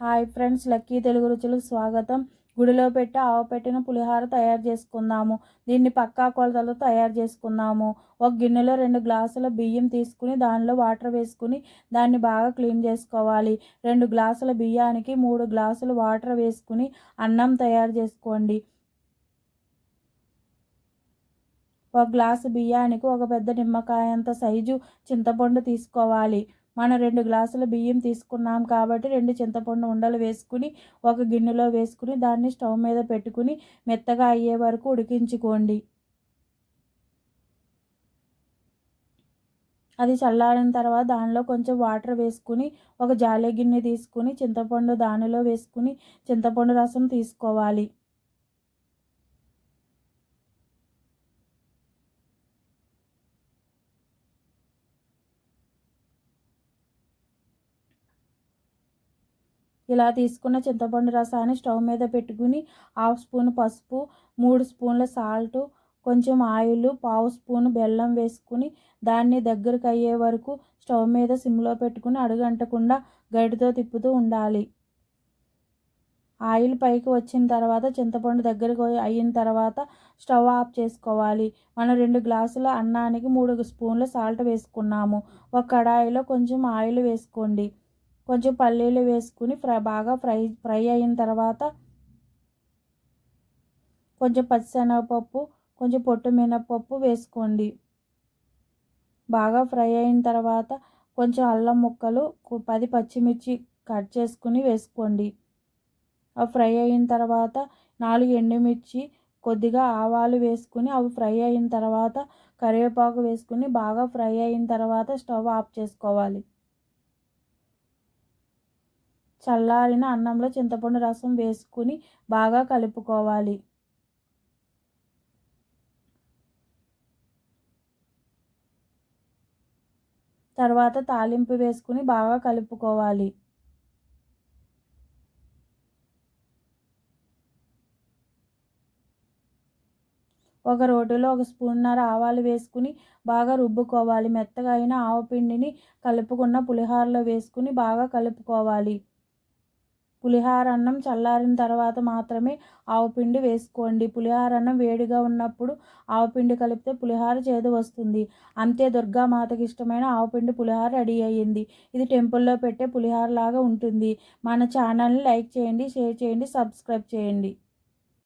Hi friends Lucky Telugu రుచులకు స్వాగతం. గుడిలో పెట్టి ఆవు పెట్టిన పులిహార తయారు చేసుకుందాము. దీన్ని పక్కా కొలతలతో తయారు చేసుకుందాము. ఒక గిన్నెలో రెండు గ్లాసుల బియ్యం తీసుకుని దానిలో వాటర్ వేసుకుని దాన్ని బాగా క్లీన్ చేసుకోవాలి. రెండు గ్లాసుల బియ్యానికి మూడు గ్లాసులు వాటర్ వేసుకుని అన్నం తయారు చేసుకోండి. ఒక గ్లాసు బియ్యానికి ఒక పెద్ద నిమ్మకాయ అంత సైజు చింతపండు తీసుకోవాలి. మనం రెండు గ్లాసుల బియ్యం తీసుకున్నాం కాబట్టి రెండు చింతపండు ఉండలు వేసుకుని ఒక గిన్నెలో వేసుకుని దాన్ని స్టవ్ మీద పెట్టుకుని మెత్తగా అయ్యే వరకు ఉడికించుకోండి. అది చల్లారిన తర్వాత దానిలో కొంచెం వాటర్ వేసుకుని ఒక జాలే గిన్నె తీసుకుని చింతపండు దానిలో వేసుకుని చింతపండు రసం తీసుకోవాలి. ఇలా తీసుకున్న చింతపండు రసాన్ని స్టవ్ మీద పెట్టుకుని హాఫ్ స్పూన్ పసుపు మూడు స్పూన్ల సాల్ట్ కొంచెం ఆయిల్ పావు స్పూన్ బెల్లం వేసుకుని దాన్ని దగ్గరకు అయ్యే వరకు స్టవ్ మీద సిమ్లో పెట్టుకుని అడుగంటకుండా గడితో తిప్పుతూ ఉండాలి. ఆయిల్ పైకి వచ్చిన తర్వాత చింతపండు దగ్గరకు అయిన తర్వాత స్టవ్ ఆఫ్ చేసుకోవాలి. మనం రెండు గ్లాసుల అన్నానికి మూడు స్పూన్ల సాల్ట్ వేసుకున్నాము. ఒక కడాయిలో కొంచెం ఆయిల్ వేసుకోండి. కొంచెం పల్లీలు వేసుకుని ఫ్రై బాగా ఫ్రై ఫ్రై అయిన తర్వాత కొంచెం పచ్చిశనగపప్పు కొంచెం పొట్టు మినపప్పు వేసుకోండి. బాగా ఫ్రై అయిన తర్వాత కొంచెం అల్లం ముక్కలు పది పచ్చిమిర్చి కట్ చేసుకుని వేసుకోండి. అవి ఫ్రై అయిన తర్వాత నాలుగు ఎండుమిర్చి కొద్దిగా ఆవాలు వేసుకుని అవి ఫ్రై అయిన తర్వాత కరివేపాకు వేసుకుని బాగా ఫ్రై అయిన తర్వాత స్టవ్ ఆఫ్ చేసుకోవాలి. చల్లారిన అన్నంలో చింతపండు రసం వేసుకుని బాగా కలుపుకోవాలి. తర్వాత తాలింపు వేసుకుని బాగా కలుపుకోవాలి. ఒక రోటిలో ఒక స్పూన్నర ఆవాలు వేసుకుని బాగా రుబ్బుకోవాలి. మెత్తగా అయిన ఆవపిండిని కలుపుకున్న పులిహోరలో వేసుకుని బాగా కలుపుకోవాలి. పులిహార అన్నం చల్లారిన తర్వాత మాత్రమే ఆవుపిండి వేసుకోండి. పులిహార అన్నం వేడిగా ఉన్నప్పుడు ఆవుపిండి కలిపితే పులిహార చేదు వస్తుంది. అంతే దుర్గామాతకి ఇష్టమైన ఆవుపిండి పులిహార రెడీ అయ్యింది. ఇది టెంపుల్లో పెట్టే పులిహార లాగా ఉంటుంది. మన ఛానల్ని లైక్ చేయండి షేర్ చేయండి సబ్స్క్రైబ్ చేయండి.